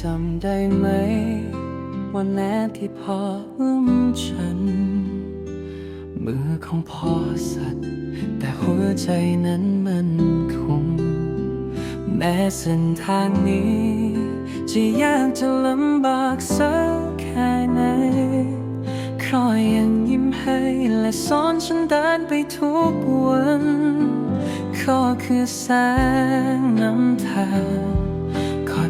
จำได้ไหม วันแรกที่พ่ออุ้มฉัน มือของพ่อสั่นแต่หัวใจนั้นมันคง แม้เส้นทางนี้ จะยากจะลำบากสักแค่ไหนคอยยังยิ้มให้และสอนฉันเดินไปทุกวัน ก็คือแสงน้ำทาง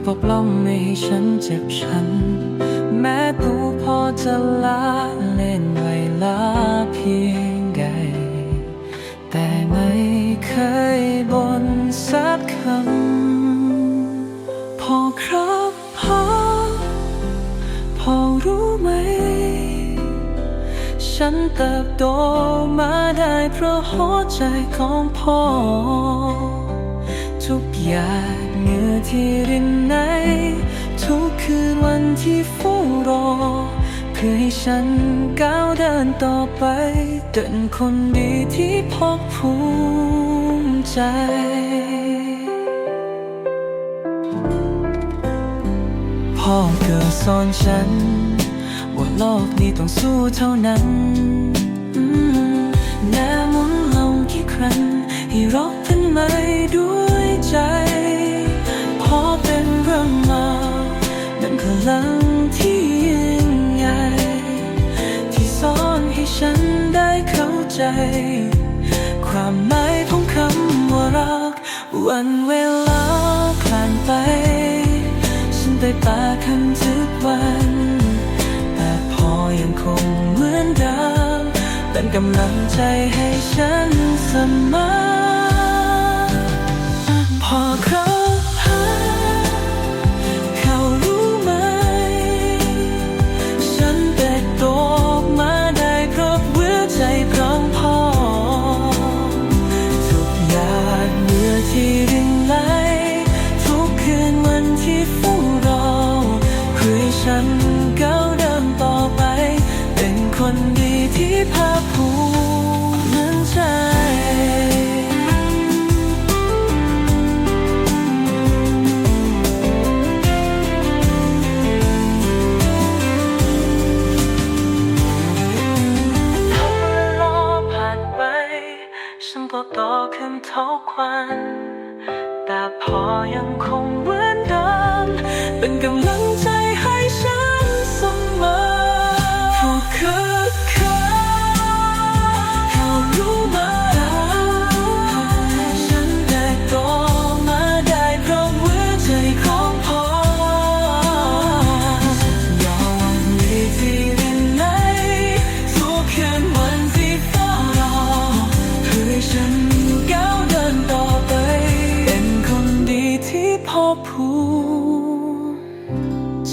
ปกป้องไม่ให้ฉันเจ็บช้ำแม้ตัวพอจะลาเล่นเวลาเพียงใดแต่ไม่เคยบนสักคำ พอครับพ่อพอรู้ไหม ฉันเติบโตมาได้เพราะหัวใจของพ่อ ทุกหยาดเหงื่อที่รินในทุกคืนวันที่เฝ้ารอ เพื่อให้ฉันก้าวเดินต่อไปเป็นคนดีที่พ่อภูมิใจพ่อเกิดสอนฉัน ว่าโลกนี้ต้องสู้เท่านั้นอืมแม้หมุนลงกี่ครั้งให้รบขึ้นมด้วย ความหมายของคำว่ารัก วันเวลาผ่านไป ฉันได้ปาคันทุกวัน แต่พอยังคงเหมือนเดิมเป็นกำลังใจให้ฉัน ทุกวัน แต่พอยังคงเหมือนเดิมเป็นกำลัง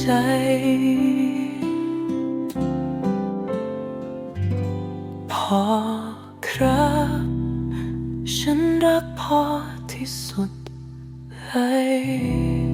ใจพ่อครับ ฉันรักพ่อที่สุดเลย